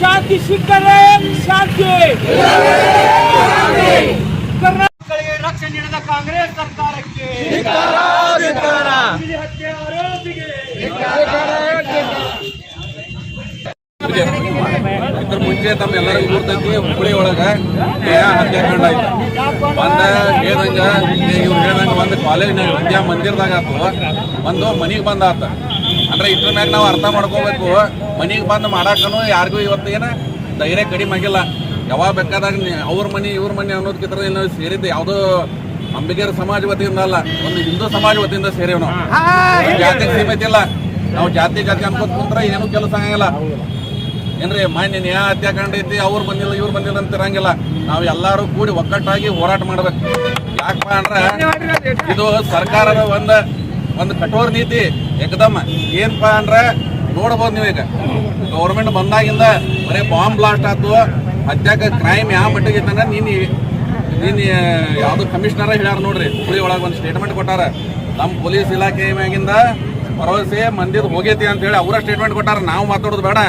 ಶಾಂತಿ ಸಿಕ್ಕರೆ ಶಾಂತಿ ಕರ್ನಾಟಕಗಳಿಗೆ ರಕ್ಷಣೆ ನೀಡಿದ ಕಾಂಗ್ರೆಸ್ ಸರ್ಕಾರಕ್ಕೆ ಹುಲಿ ಹತ್ಯೆ ಆರೋಪಿಗೆ ಇದ್ರ ಮುಂಚೆ ತಮ್ಮ ಎಲ್ಲರಿಗೂ ಗುರ್ತೈತಿ ಹುಬ್ಬಳ್ಳಿ ಒಳಗ ನ್ಯಾಯ ಹತ್ಯಾಕಾಂಡ ಆಯ್ತು ಒಂದ ಹೇಳ್ದಂಗ ಇವ್ರು ಹೇಳ್ದಂಗ ಒಂದು ಕಾಲೇಜ್ನಾಗ ವಿದ್ಯಾ ಮಂದಿರದಾಗ ಆತು. ಒಂದು ಮನಿಗೆ ಬಂದ ಆತ. ಅಂದ್ರೆ ಇದ್ರ ಮ್ಯಾಗ ನಾವು ಅರ್ಥ ಮಾಡ್ಕೋಬೇಕು. ಮನಿಗೆ ಬಂದು ಮಾಡಾಕನು ಯಾರಿಗೂ ಇವತ್ತು ಏನ ಧೈರ್ಯ ಕಡಿಮೆ ಆಗಿಲ್ಲ. ಯಾವಾಗ ಬೇಕಾದಾಗ ಅವ್ರ ಮನಿ ಇವ್ರ ಮನಿ ಅನ್ನೋದಕ್ಕಿಂತ ಇಲ್ಲಿ ನಾವು ಸೇರಿದ್ದು. ಯಾವುದೋ ಅಂಬಿಗರ ಸಮಾಜ ವತಿಯಿಂದ ಅಲ್ಲ ಒಂದು ಹಿಂದೂ ಸಮಾಜ ವತಿಯಿಂದ ಸೇರೇವ್ ನಾವು. ಜಾತಿಗೆ ಸೀಮಿತ ಇಲ್ಲ. ನಾವು ಜಾತಿ ಜಾತಿ ಅನ್ಕೋತ ಕುಂತ್ರ ಏನು ಕೆಲಸ ಆಗಂಗಿಲ್ಲ. ಏನ್ರಿ, ಮಾನ್ಯ ನ್ಯಾಯ ಹತ್ಯಾಕಾಂಡ ಐತಿ, ಅವ್ರು ಬಂದಿಲ್ಲ, ಇವ್ರು ಬಂದಿಲ್ಲ ಅಂತ ಇರಂಗಿಲ್ಲ. ನಾವು ಎಲ್ಲಾರು ಕೂಡಿ ಒಕ್ಕಟ್ಟಾಗಿ ಹೋರಾಟ ಮಾಡ್ಬೇಕು. ಯಾಕಪ್ಪ ಅಂದ್ರೆ, ಇದು ಸರ್ಕಾರದ ಒಂದ, ಒಂದು ಕಠೋರ ನೀತಿ. ಏಕದಮ್ಮ ಏನಪ್ಪಾ ಅಂದ್ರೆ, ನೋಡ್ಬೋದು ನೀವು ಈಗ. ಗೌರ್ಮೆಂಟ್ ಬಂದಾಗಿಂದ ಬರೀ ಬಾಂಬ್ ಬ್ಲಾಸ್ಟ್ ಆಯ್ತು ಹತ್ಯಾಕ ಕ್ರೈಮ್ ಯಾವ ಮಟ್ಟಿಗೆ ಇತ್ತಂದ್ರೆ ನೀನು ನೀನು ಯಾವ್ದು ಕಮಿಷನರ್ ಹೇಳ್ಯಾರ ನೋಡ್ರಿ, ಹುಳಿ ಒಳಗೆ ಒಂದು ಸ್ಟೇಟ್ಮೆಂಟ್ ಕೊಟ್ಟಾರ. ನಮ್ಮ ಪೊಲೀಸ್ ಇಲಾಖೆ ಮ್ಯಾಗಿಂದ ಭರವಸೆ ಮಂದಿದ್ ಹೋಗೈತಿ ಅಂತ ಹೇಳಿ ಅವರ ಸ್ಟೇಟ್ಮೆಂಟ್ ಕೊಟ್ಟಾರ. ನಾವು ಮಾತಾಡೋದು ಬೇಡ.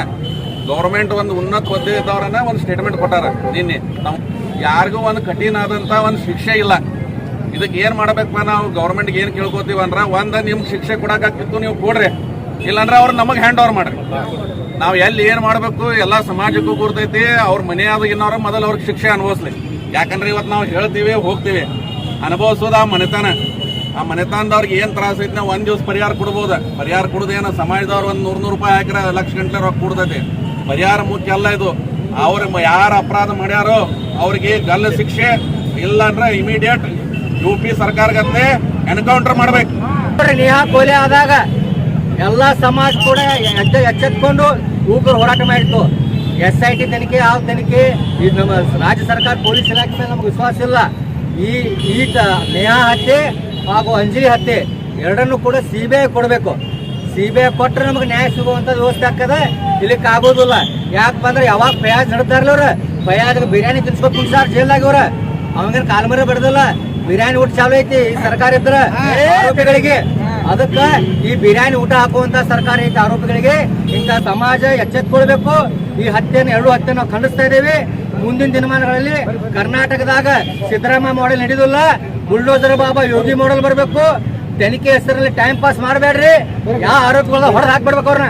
ಗೌರ್ಮೆಂಟ್ ಒಂದು ಉನ್ನತ ಹುದ್ದೆ ಇದ್ದವ್ರನ್ನ ಒಂದು ಸ್ಟೇಟ್ಮೆಂಟ್ ಕೊಟ್ಟಾರ. ನಿನ್ನೆ ನಾವು ಯಾರಿಗೂ ಒಂದು ಕಠಿಣ ಆದಂತ ಒಂದು ಶಿಕ್ಷೆ ಇಲ್ಲ. ಇದಕ್ಕೆ ಏನ್ ಮಾಡ್ಬೇಕಪ್ಪ ನಾವು? ಗೌರ್ಮೆಂಟ್ಗೆ ಏನ್ ಕೇಳ್ಕೊತೀವಿ ಅಂದ್ರ ಒಂದ ನಿಮ್ಗೆ ಶಿಕ್ಷೆ ಕೊಡಕ್ಕಾಗ್ತಿತ್ತು ನೀವು ಕೊಡ್ರಿ. ಇಲ್ಲಾಂದ್ರೆ ಅವ್ರು ನಮಗೆ ಹ್ಯಾಂಡ್ ಓವರ್ ಮಾಡ್ರಿ. ನಾವು ಎಲ್ಲಿ ಏನ್ ಮಾಡಬೇಕು? ಎಲ್ಲಾ ಸಮಾಜಕ್ಕೂ ಗುರ್ತೈತಿ. ಅವ್ರ ಮನೆಯಾದ ಇನ್ನವ್ರ ಮೊದಲು ಅವ್ರಿಗೆ ಶಿಕ್ಷೆ ಅನುಭವಿಸ್ಲಿ ಯಾಕಂದ್ರೆ ಇವತ್ತು ನಾವು ಹೇಳ್ತೀವಿ, ಹೋಗ್ತೀವಿ. ಅನುಭವಿಸೋದು ಆ ಮನೆತನ. ಆ ಮನೆತನದವ್ರಿಗೆ ಏನು ತ್ರಾಸ ಐತಿ ನಾವು ಒಂದ್ ದಿವಸ ಪರಿಹಾರ ಕೊಡ್ಬೋದು? ಪರಿಹಾರ ಕೊಡೋದೇನು ಸಮಾಜದವ್ರು ಒಂದು ನೂರು ನೂರು ರೂಪಾಯಿ ಹಾಕಿರ ಲಕ್ಷ ಗಂಟ್ಲೆ ರೊಕ್ಕ ಕೊಡ್ತೈತಿ. ಪರಿಹಾರ ಮುಖ್ಯ ಅಲ್ಲ ಇದು. ಅವ್ರ ಯಾರು ಅಪರಾಧ ಮಾಡ್ಯಾರೋ ಅವ್ರಿಗೆ ಗಲ್ಲ ಶಿಕ್ಷೆ ಇಲ್ಲ ಅಂದ್ರೆ ಇಮಿಡಿಯೇಟ್ ಯು ಪಿ ಸರ್ಕಾರಗತ್ತೆ ಎನ್ಕೌಂಟರ್ ಮಾಡ್ಬೇಕು ನೇಹಾ ಕೊಲೆ ಆದಾಗ ಎಲ್ಲ ಸಮಾಜ ಕೂಡ ಎಚ್ಚ ಎಚ್ಚೆತ್ಕೊಂಡು ಉಗ್ರರು ಹೋರಾಟ ಮಾಡಿತ್ತು. ಎಸ್ ಐ ಟಿ ತನಿಖೆ, ಆ ತನಿಖೆ, ಈ ನಮ್ಮ ರಾಜ್ಯ ಸರ್ಕಾರ, ಪೊಲೀಸ್ ಇಲಾಖೆ ಮೇಲೆ ನಮ್ಗೆ ವಿಶ್ವಾಸ ಇಲ್ಲ. ಈ ಈ ನೇಹಾ ಹತ್ಯೆ ಹಾಗೂ ಅಂಜಲಿ ಹತ್ಯೆ ಎರಡನ್ನೂ ಕೂಡ ಸಿ ಕೊಡಬೇಕು. ಸಿ ಬಿ ಐ ಕೊಟ್ರೆ ನಮಗೆ ನ್ಯಾಯ ಸಿಗುವಂತ ವ್ಯವಸ್ಥೆ ಆಗ್ತದ. ಇಲ್ಲಿಕ್ ಆಗೋದಿಲ್ಲ. ಯಾಕಂದ್ರೆ ಯಾವಾಗ ಪ್ರಯಾಜ್ ಫಯಾಜ್ ಬಿರಿಯಾನಿ ತಿನ್ಸ್ಕೊತ ಕುಂಸಾರ್ ಜೈಲ್ದಾಗ ಅವ್ರ. ಅವಂಗೇನ್ ಕಾಲ್ಮರ ಬಿಡದಿಲ್ಲ. ಬಿರಿಯಾನಿ ಊಟ ಚಾಲು ಐತಿ ಈ ಸರ್ಕಾರ ಇದ್ರ ಆರೋಪಿಗಳಿಗೆ. ಅದಕ್ಕ ಈ ಬಿರಿಯಾನಿ ಊಟ ಹಾಕುವಂತ ಸರ್ಕಾರ ಐತಿ ಆರೋಪಿಗಳಿಗೆ. ಇಂಥ ಸಮಾಜ ಎಚ್ಚೆತ್ಕೊಳ್ಬೇಕು. ಈ ಹತ್ಯೆಯನ್ನು ಎರಡು ಹತ್ಯೆ ನಾವು ಖಂಡಿಸ್ತಾ ಇದ್ದೇವೆ. ಮುಂದಿನ ದಿನಮಾನಗಳಲ್ಲಿ ಕರ್ನಾಟಕದಾಗ ಸಿದ್ದರಾಮಯ್ಯ ಮಾಡೆಲ್ ನಡೆದಿಲ್ಲ. ಬುಲ್ಡೋಜರ್ ಬಾಬಾ ಯೋಗಿ ಮಾಡೆಲ್ ಬರಬೇಕು. ತನಿಖೆ ಹೆಸರಲ್ಲಿ ಟೈಮ್ ಪಾಸ್ ಮಾಡಬೇಡ್ರಿ. ಯಾವ ಆರೋಪಗಳನ್ನ ಹೊಡೆದು ಹಾಕ್ಬಿಡ್ಬೇಕು ಅವ್ರನ್ನ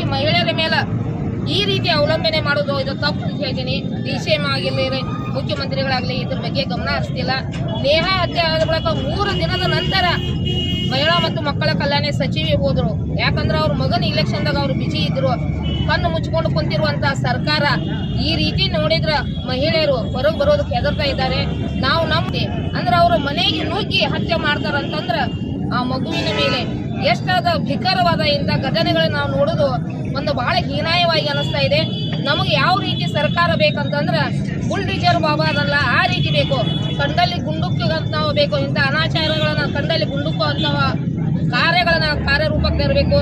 ಈ ಮಹಿಳೆಯರ ಮೇಲೆ ಈ ರೀತಿ ಅವಲಂಬನೆ ಮಾಡೋದು ಇದು ತಪ್ಪು ಅಂತ ಹೇಳ್ತೀನಿ. ಡಿ ಸಿ ಎಂ ಆಗಿರ್ಲಿ ಮುಖ್ಯಮಂತ್ರಿಗಳಾಗ್ಲಿ ಇದ್ರ ಬಗ್ಗೆ ಗಮನ ಹರಿಸ್ತಿಲ್ಲ. ನೇಹ ಹತ್ಯೆ ಆದ ಬಳಿಕ ಮೂರು ದಿನದ ನಂತರ ಮಹಿಳಾ ಮತ್ತು ಮಕ್ಕಳ ಕಲ್ಯಾಣ ಸಚಿವೆ ಹೋದ್ರು. ಯಾಕಂದ್ರೆ ಅವ್ರ ಮಗನ ಇಲೆಕ್ಷನ್ದಾಗ ಅವ್ರು ಬಿಜಿ ಇದ್ರು. ಕಣ್ಣು ಮುಚ್ಕೊಂಡು ಕುಂತಿರುವಂತ ಸರ್ಕಾರ ಈ ರೀತಿ ನೋಡಿದ್ರ ಮಹಿಳೆಯರು ಹೊರಗೆ ಬರೋದಕ್ಕೆ ಹೆದರ್ತಾ ಇದ್ದಾರೆ. ನಾವು ನಮ್ದೆ ಅಂದ್ರೆ ಅವ್ರ ಮನೆಗೆ ನುಗ್ಗಿ ಹತ್ಯೆ ಮಾಡ್ತಾರಂತಂದ್ರ ಆ ಮಗುವಿನ ಮೇಲೆ ಎಷ್ಟಾದ ಭಿಕಾರವಾದ ಇಂಥ ಘಟನೆಗಳನ್ನ ನಾವು ನೋಡೋದು ಒಂದು ಬಹಳ ಹೀನಾಯವಾಗಿ ಅನಿಸ್ತಾ ಇದೆ. ನಮಗೆ ಯಾವ ರೀತಿ ಸರ್ಕಾರ ಬೇಕಂತಂದ್ರೆ ಬುಲ್ಡಿಜರ್ ಬಾಬಾ ಅದಲ್ಲ, ಆ ರೀತಿ ಬೇಕು. ಕಂಡಲ್ಲಿ ಗುಂಡುಕ್ಕು ನಾವು ಬೇಕು, ಇಂಥ ಅನಾಚಾರಗಳನ್ನ ಕಂಡಲ್ಲಿ ಗುಂಡುಕ್ಕು ಅಂತ ಕಾರ್ಯಗಳನ್ನ ಕಾರ್ಯರೂಪಕ್ಕೆ ತರಬೇಕು.